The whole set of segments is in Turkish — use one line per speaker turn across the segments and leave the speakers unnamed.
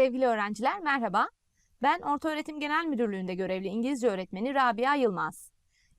Sevgili öğrenciler merhaba. Ben Ortaöğretim Genel Müdürlüğü'nde görevli İngilizce öğretmeni Rabia Yılmaz.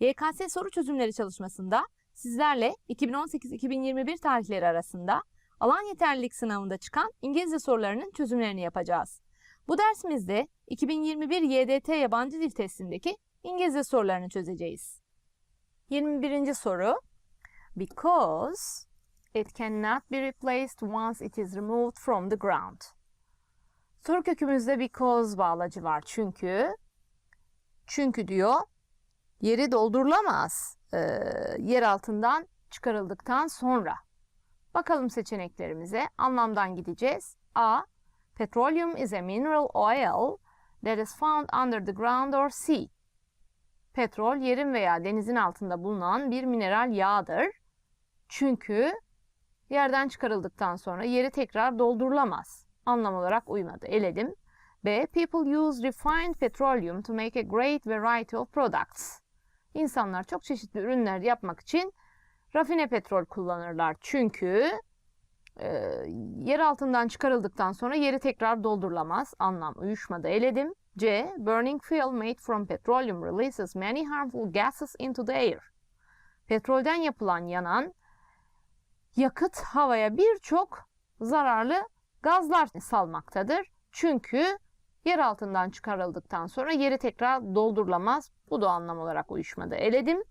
YKS soru çözümleri çalışmasında sizlerle 2018-2021 tarihleri arasında alan yeterlilik sınavında çıkan İngilizce sorularının çözümlerini yapacağız. Bu dersimizde 2021 YDT yabancı dil testindeki İngilizce sorularını çözeceğiz. 21. soru Because it cannot be replaced once it is removed from the ground. Soru kökümüzde because bağlacı var çünkü. Çünkü diyor yeri doldurulamaz e, yer altından çıkarıldıktan sonra. Bakalım seçeneklerimize. Anlamdan gideceğiz. A. Petroleum is a mineral oil that is found under the ground or sea. Petrol yerin veya denizin altında bulunan bir mineral yağdır. Çünkü yerden çıkarıldıktan sonra yeri tekrar doldurulamaz. Anlam olarak uymadı. Eledim. B. People use refined petroleum to make a great variety of products. İnsanlar çok çeşitli ürünler yapmak için rafine petrol kullanırlar. Çünkü e, yer altından çıkarıldıktan sonra yeri tekrar doldurulamaz. Anlam uyuşmadı. Eledim. C. Burning fuel made from petroleum releases many harmful gases into the air. Petrolden yapılan yanan yakıt havaya birçok zararlı gazlar salmaktadır. Çünkü yer altından çıkarıldıktan sonra yeri tekrar doldurulamaz. Bu da anlam olarak uyuşmadı. Eledim.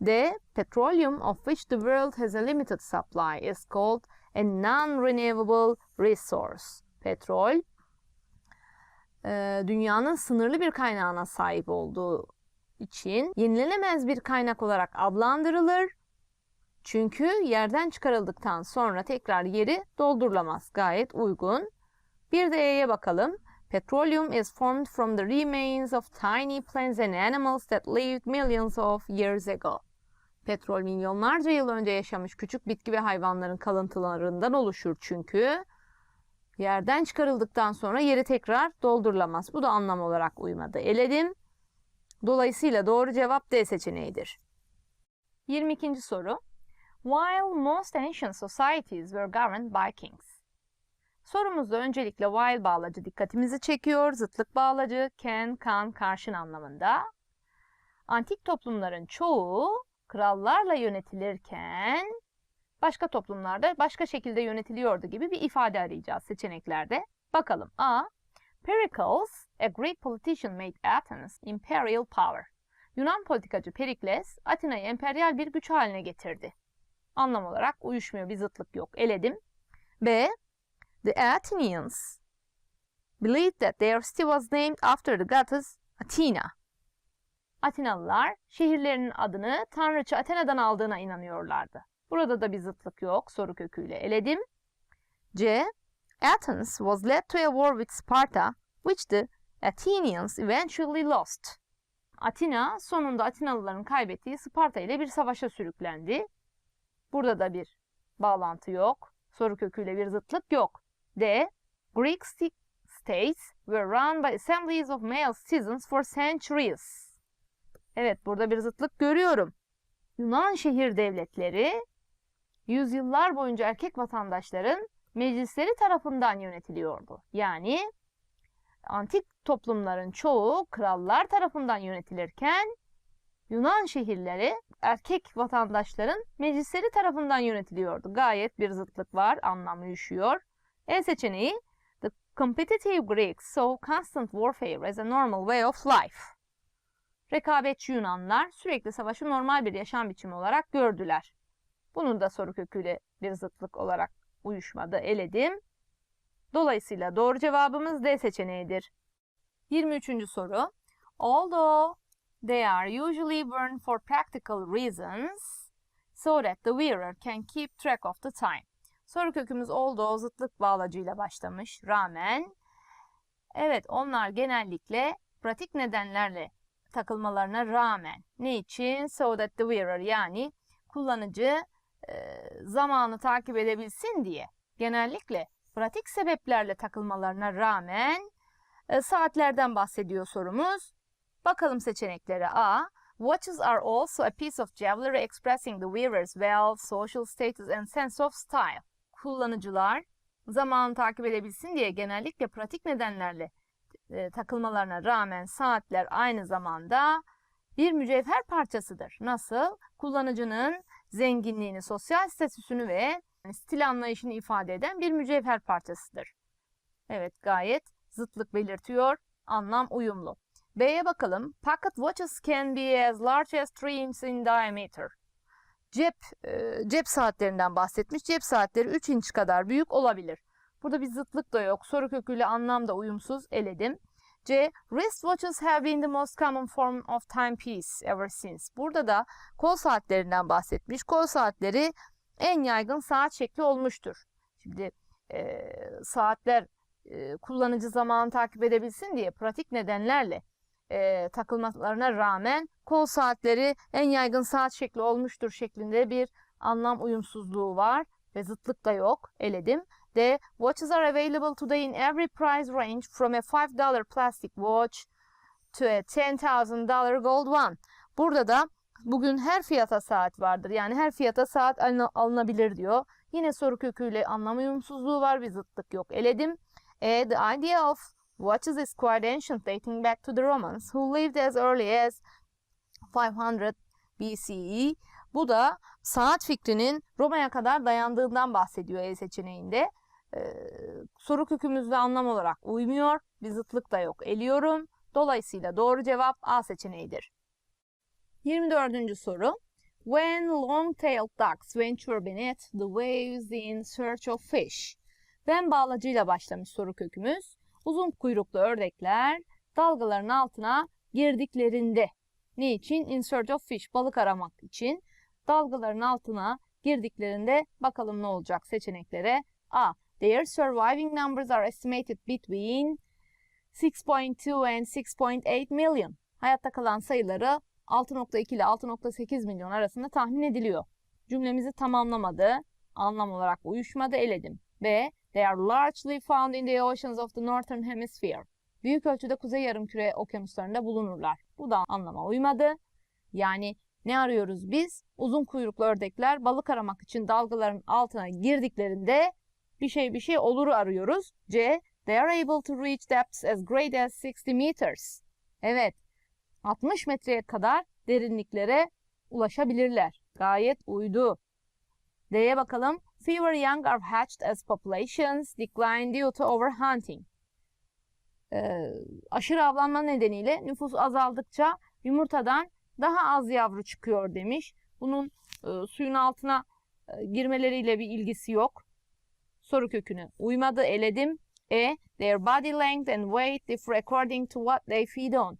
D. Petroleum of which the world has a limited supply is called a non-renewable resource. Petrol, e, dünyanın sınırlı bir kaynağına sahip olduğu için yenilenemez bir kaynak olarak adlandırılır. Çünkü yerden çıkarıldıktan sonra tekrar yeri doldurulamaz. Gayet uygun. Bir de E'ye bakalım. Petroleum is formed from the remains of tiny plants and animals that lived millions of years ago. Petrol milyonlarca yıl önce yaşamış küçük bitki ve hayvanların kalıntılarından oluşur çünkü yerden çıkarıldıktan sonra yeri tekrar doldurulamaz. Bu da anlam olarak uymadı. Eledim. Dolayısıyla doğru cevap D seçeneğidir. 22. soru. While most ancient societies were governed by kings. Sorumuzda öncelikle while bağlacı dikkatimizi çekiyor. Zıtlık bağlacı can, kan, karşın anlamında. Antik toplumların çoğu krallarla yönetilirken başka toplumlarda başka şekilde yönetiliyordu gibi bir ifade arayacağız seçeneklerde. Bakalım. A. Pericles, a Greek politician made Athens imperial power. Yunan politikacı Perikles, Atina'yı emperyal bir güç haline getirdi. Anlam olarak uyuşmuyor, bir zıtlık yok. Eledim. B. The Athenians believed that their city was named after the goddess Athena. Atinalılar şehirlerinin adını tanrıça Athena'dan aldığına inanıyorlardı. Burada da bir zıtlık yok. Soru köküyle eledim. C. Athens was led to a war with Sparta, which the Athenians eventually lost. Atina sonunda Atinalıların kaybettiği Sparta ile bir savaşa sürüklendi. Burada da bir bağlantı yok. Soru köküyle bir zıtlık yok. D. Greek states were run by assemblies of male citizens for centuries. Evet burada bir zıtlık görüyorum. Yunan şehir devletleri yüzyıllar boyunca erkek vatandaşların meclisleri tarafından yönetiliyordu. Yani antik toplumların çoğu krallar tarafından yönetilirken Yunan şehirleri erkek vatandaşların meclisleri tarafından yönetiliyordu. Gayet bir zıtlık var, anlam uyuşuyor. E seçeneği The competitive Greeks saw constant warfare as a normal way of life. Rekabetçi Yunanlar sürekli savaşı normal bir yaşam biçimi olarak gördüler. Bunun da soru köküyle bir zıtlık olarak uyuşmadı, eledim. Dolayısıyla doğru cevabımız D seçeneğidir. 23. soru. Although they are usually worn for practical reasons so that the wearer can keep track of the time. Soru kökümüz olduğu zıtlık bağlacıyla başlamış. Rağmen evet onlar genellikle pratik nedenlerle takılmalarına rağmen ne için? So that the wearer yani kullanıcı e, zamanı takip edebilsin diye genellikle pratik sebeplerle takılmalarına rağmen e, saatlerden bahsediyor sorumuz. Bakalım seçeneklere. A. Watches are also a piece of jewelry expressing the wearer's wealth, social status and sense of style. Kullanıcılar zamanı takip edebilsin diye genellikle pratik nedenlerle e, takılmalarına rağmen saatler aynı zamanda bir mücevher parçasıdır. Nasıl? Kullanıcının zenginliğini, sosyal statüsünü ve stil anlayışını ifade eden bir mücevher parçasıdır. Evet gayet zıtlık belirtiyor. Anlam uyumlu. B'ye bakalım. Pocket watches can be as large as 3 inches in diameter. Cep e, cep saatlerinden bahsetmiş. Cep saatleri 3 inç kadar büyük olabilir. Burada bir zıtlık da yok. Soru köküyle anlam da uyumsuz eledim. C. Wristwatches have been the most common form of timepiece ever since. Burada da kol saatlerinden bahsetmiş. Kol saatleri en yaygın saat şekli olmuştur. Şimdi e, saatler e, kullanıcı zamanı takip edebilsin diye pratik nedenlerle e, takılmalarına rağmen kol saatleri en yaygın saat şekli olmuştur şeklinde bir anlam uyumsuzluğu var ve zıtlık da yok. Eledim. The watches are available today in every price range from a $5 plastic watch to a $10,000 gold one. Burada da bugün her fiyata saat vardır. Yani her fiyata saat alınabilir diyor. Yine soru köküyle anlam uyumsuzluğu var. Bir zıtlık yok. Eledim. E, the idea of watches is quite ancient dating back to the Romans who lived as early as 500 BCE. Bu da saat fikrinin Roma'ya kadar dayandığından bahsediyor E seçeneğinde. Ee, soru kökümüzde anlam olarak uymuyor. Bir zıtlık da yok. Eliyorum. Dolayısıyla doğru cevap A seçeneğidir. 24. soru. When long-tailed ducks venture beneath the waves in search of fish. Ben bağlacıyla başlamış soru kökümüz. Uzun kuyruklu ördekler dalgaların altına girdiklerinde ne için? In search of fish, balık aramak için. Dalgaların altına girdiklerinde bakalım ne olacak seçeneklere. A. Their surviving numbers are estimated between 6.2 and 6.8 million. Hayatta kalan sayıları 6.2 ile 6.8 milyon arasında tahmin ediliyor. Cümlemizi tamamlamadı, anlam olarak uyuşmadı, eledim. B. They are largely found in the oceans of the northern hemisphere. Büyük ölçüde kuzey yarımküre okyanuslarında bulunurlar. Bu da anlama uymadı. Yani ne arıyoruz biz? Uzun kuyruklu ördekler balık aramak için dalgaların altına girdiklerinde bir şey bir şey olur arıyoruz. C. They are able to reach depths as great as 60 meters. Evet. 60 metreye kadar derinliklere ulaşabilirler. Gayet uydu. D'ye bakalım. Fewer young are hatched as populations decline due to overhunting. Ee, aşırı avlanma nedeniyle nüfus azaldıkça yumurtadan daha az yavru çıkıyor demiş. Bunun e, suyun altına e, girmeleriyle bir ilgisi yok. Soru kökünü uymadı, eledim. E. Their body length and weight differ according to what they feed on.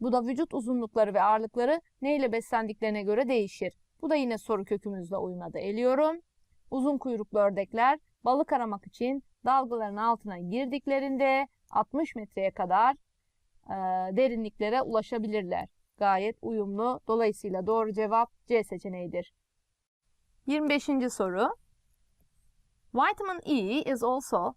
Bu da vücut uzunlukları ve ağırlıkları neyle beslendiklerine göre değişir. Bu da yine soru kökümüzle uymadı. Eliyorum. Uzun kuyruklu ördekler balık aramak için dalgaların altına girdiklerinde 60 metreye kadar e, derinliklere ulaşabilirler. Gayet uyumlu. Dolayısıyla doğru cevap C seçeneğidir. 25. soru. Vitamin E is also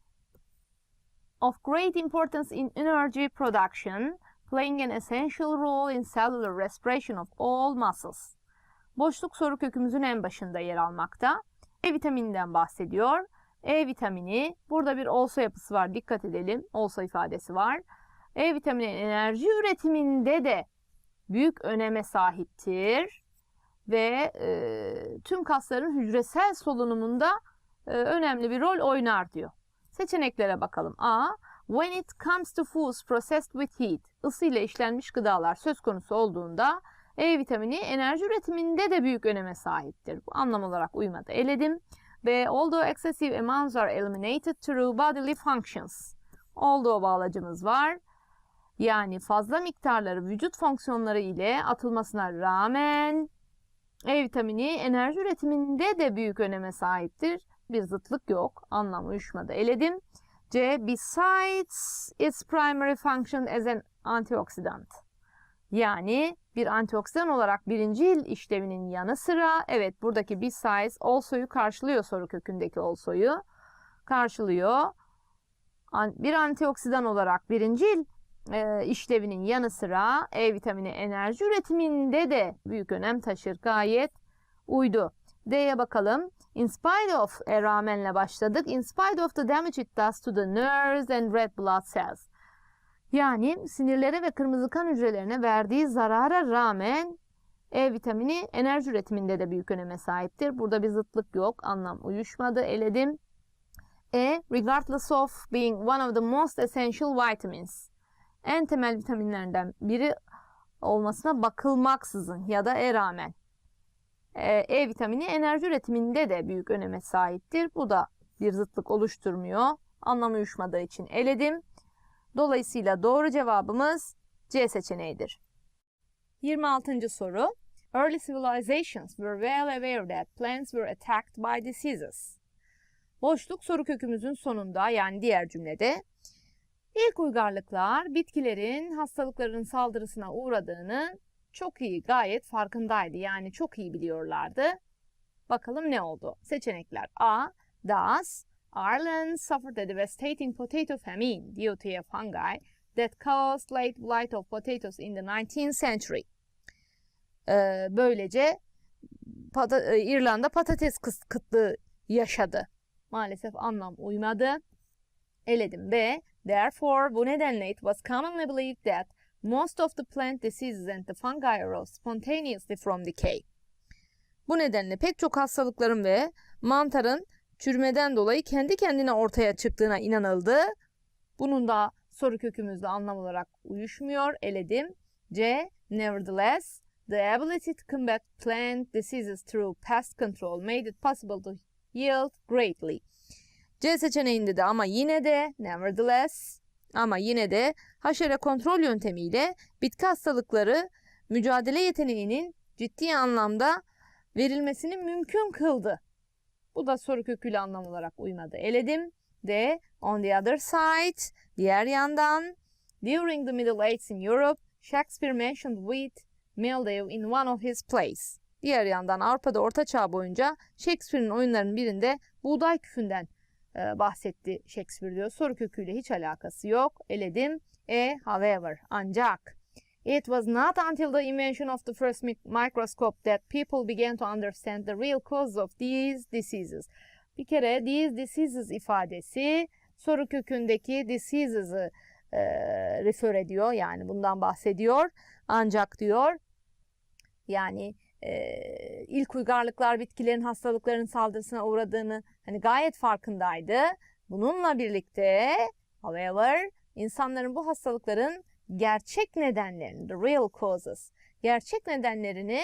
of great importance in energy production, playing an essential role in cellular respiration of all muscles. Boşluk soru kökümüzün en başında yer almakta. E vitamininden bahsediyor. E vitamini, burada bir olsa yapısı var, dikkat edelim. Olsa ifadesi var. E vitamini enerji üretiminde de büyük öneme sahiptir. Ve e, tüm kasların hücresel solunumunda e, önemli bir rol oynar diyor. Seçeneklere bakalım. A. When it comes to foods processed with heat, ısı ile işlenmiş gıdalar söz konusu olduğunda E vitamini enerji üretiminde de büyük öneme sahiptir. Bu anlam olarak uymadı. Eledim. B. Although excessive amounts are eliminated through bodily functions. Although bağlacımız var. Yani fazla miktarları vücut fonksiyonları ile atılmasına rağmen E vitamini enerji üretiminde de büyük öneme sahiptir bir zıtlık yok. Anlam uyuşmadı. Eledim. C. Besides its primary function as an antioxidant. Yani bir antioksidan olarak birinci işlevinin yanı sıra evet buradaki besides also'yu karşılıyor soru kökündeki also'yu karşılıyor. Bir antioksidan olarak birinci e, işlevinin yanı sıra E vitamini enerji üretiminde de büyük önem taşır. Gayet uydu. D'ye bakalım. In spite of e, rağmenle başladık. In spite of the damage it does to the nerves and red blood cells. Yani sinirlere ve kırmızı kan hücrelerine verdiği zarara rağmen E vitamini enerji üretiminde de büyük öneme sahiptir. Burada bir zıtlık yok. Anlam uyuşmadı. Eledim. E, regardless of being one of the most essential vitamins. En temel vitaminlerden biri olmasına bakılmaksızın ya da e rağmen. E, E vitamini enerji üretiminde de büyük öneme sahiptir. Bu da bir zıtlık oluşturmuyor. Anlam uyuşmadığı için eledim. Dolayısıyla doğru cevabımız C seçeneğidir. 26. soru. Early civilizations were well aware that plants were attacked by diseases. Boşluk soru kökümüzün sonunda yani diğer cümlede ilk uygarlıklar bitkilerin hastalıkların saldırısına uğradığını çok iyi, gayet farkındaydı. Yani çok iyi biliyorlardı. Bakalım ne oldu? Seçenekler A. Thus, Ireland suffered a devastating potato famine due to a fungi that caused late blight of potatoes in the 19th century. Ee, böylece pata- e, İrlanda patates kıtlığı yaşadı. Maalesef anlam uymadı. Eledim B. Therefore, bu nedenle it was commonly believed that most of the plant diseases and the fungi arose spontaneously from decay. Bu nedenle pek çok hastalıkların ve mantarın çürümeden dolayı kendi kendine ortaya çıktığına inanıldı. Bunun da soru kökümüzle anlam olarak uyuşmuyor. Eledim. C. Nevertheless, the ability to combat plant diseases through pest control made it possible to yield greatly. C seçeneğinde de ama yine de nevertheless ama yine de haşere kontrol yöntemiyle bitki hastalıkları mücadele yeteneğinin ciddi anlamda verilmesini mümkün kıldı. Bu da soru köküyle anlam olarak uymadı. Eledim. D. On the other side, diğer yandan, during the Middle Ages in Europe, Shakespeare mentioned wheat mildew in one of his plays. Diğer yandan Avrupa'da Orta Çağ boyunca Shakespeare'in oyunlarının birinde buğday küfünden e, bahsetti Shakespeare diyor. Soru köküyle hiç alakası yok. Eledim. E. However. Ancak. It was not until the invention of the first mic- microscope that people began to understand the real causes of these diseases. Bir kere these diseases ifadesi soru kökündeki diseases'ı e, refer ediyor. Yani bundan bahsediyor. Ancak diyor yani e, ilk uygarlıklar bitkilerin hastalıkların saldırısına uğradığını hani gayet farkındaydı. Bununla birlikte however insanların bu hastalıkların gerçek nedenlerini, the real causes, gerçek nedenlerini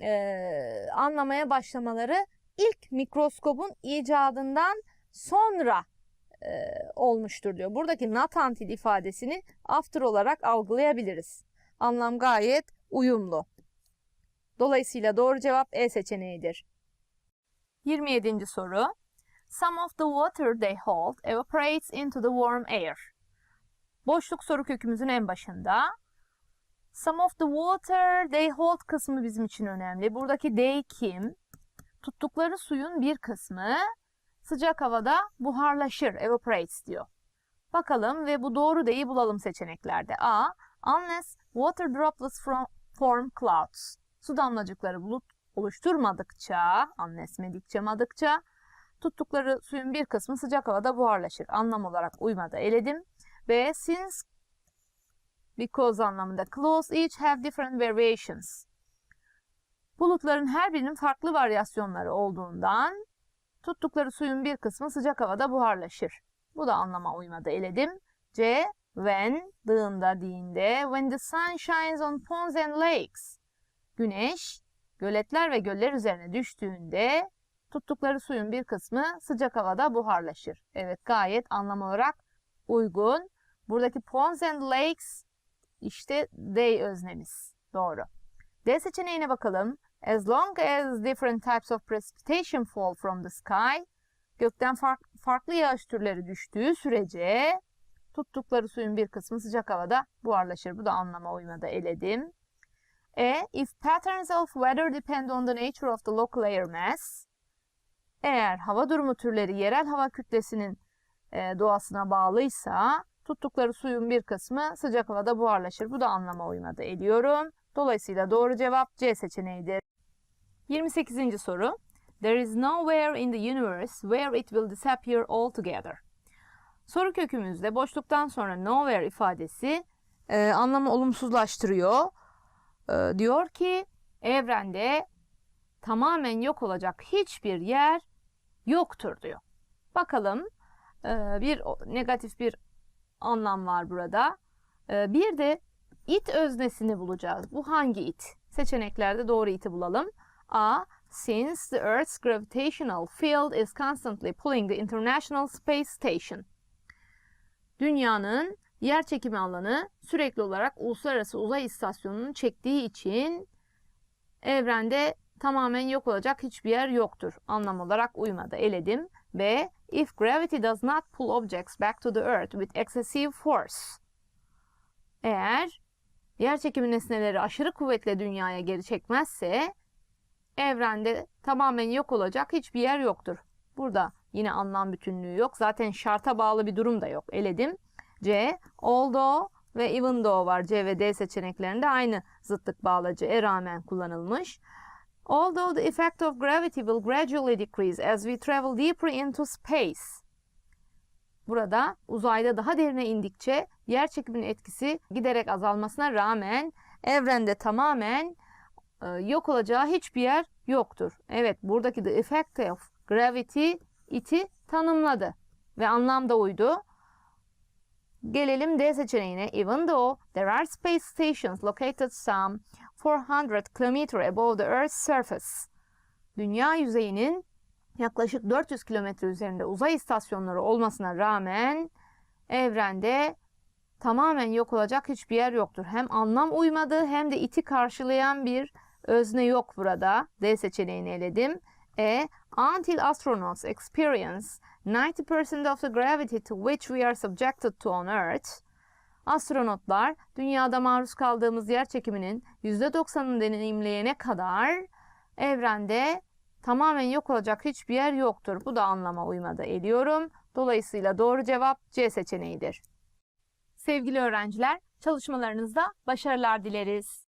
e, anlamaya başlamaları ilk mikroskobun icadından sonra e, olmuştur diyor. Buradaki not ifadesini after olarak algılayabiliriz. Anlam gayet uyumlu. Dolayısıyla doğru cevap E seçeneğidir. 27. soru. Some of the water they hold evaporates into the warm air. Boşluk soru kökümüzün en başında. Some of the water they hold kısmı bizim için önemli. Buradaki they kim? Tuttukları suyun bir kısmı sıcak havada buharlaşır, evaporates diyor. Bakalım ve bu doğru deği bulalım seçeneklerde. A. Unless water droplets from, form clouds. Su damlacıkları bulut oluşturmadıkça, annesmedikçe madıkça tuttukları suyun bir kısmı sıcak havada buharlaşır. Anlam olarak uymadı eledim. B. Since because anlamında clouds each have different variations. Bulutların her birinin farklı varyasyonları olduğundan tuttukları suyun bir kısmı sıcak havada buharlaşır. Bu da anlama uymadı eledim. C. When, dığında, diğinde, when the sun shines on ponds and lakes. Güneş, göletler ve göller üzerine düştüğünde tuttukları suyun bir kısmı sıcak havada buharlaşır. Evet gayet anlam olarak uygun. Buradaki ponds and lakes işte they öznemiz. Doğru. D seçeneğine bakalım. As long as different types of precipitation fall from the sky, gökten fark- farklı yağış türleri düştüğü sürece tuttukları suyun bir kısmı sıcak havada buharlaşır. Bu da anlama uymadı eledim. E. If patterns of weather depend on the nature of the local air mass, eğer hava durumu türleri yerel hava kütlesinin e, doğasına bağlıysa tuttukları suyun bir kısmı sıcak havada buharlaşır. Bu da anlama uymadı eliyorum. Dolayısıyla doğru cevap C seçeneğidir. 28. soru. There is nowhere in the universe where it will disappear altogether. Soru kökümüzde boşluktan sonra nowhere ifadesi e, anlamı olumsuzlaştırıyor. E, diyor ki evrende tamamen yok olacak hiçbir yer yoktur diyor. Bakalım e, bir negatif bir anlam var burada. E, bir de it öznesini bulacağız. Bu hangi it? Seçeneklerde doğru iti bulalım. A. Since the Earth's gravitational field is constantly pulling the International Space Station. Dünyanın yer çekimi alanı sürekli olarak uluslararası uzay istasyonunu çektiği için evrende tamamen yok olacak hiçbir yer yoktur. Anlam olarak uymadı. Eledim. B. If gravity does not pull objects back to the earth with excessive force. Eğer yer çekimi nesneleri aşırı kuvvetle dünyaya geri çekmezse evrende tamamen yok olacak hiçbir yer yoktur. Burada yine anlam bütünlüğü yok. Zaten şarta bağlı bir durum da yok. Eledim. C. Although ve even though var. C ve D seçeneklerinde aynı zıtlık bağlacı e rağmen kullanılmış. Although the effect of gravity will gradually decrease as we travel deeper into space. Burada uzayda daha derine indikçe yer çekiminin etkisi giderek azalmasına rağmen evrende tamamen e, yok olacağı hiçbir yer yoktur. Evet buradaki the effect of gravity iti tanımladı ve anlam da uydu. Gelelim D seçeneğine. Even though there are space stations located some 400 km above the Earth's surface. Dünya yüzeyinin yaklaşık 400 kilometre üzerinde uzay istasyonları olmasına rağmen evrende tamamen yok olacak hiçbir yer yoktur. Hem anlam uymadı hem de iti karşılayan bir özne yok burada. D seçeneğini eledim. E. Until astronauts experience 90% of the gravity to which we are subjected to on Earth. Astronotlar dünyada maruz kaldığımız yer çekiminin %90'ını deneyimleyene kadar evrende tamamen yok olacak hiçbir yer yoktur. Bu da anlama uymadı eliyorum. Dolayısıyla doğru cevap C seçeneğidir. Sevgili öğrenciler, çalışmalarınızda başarılar dileriz.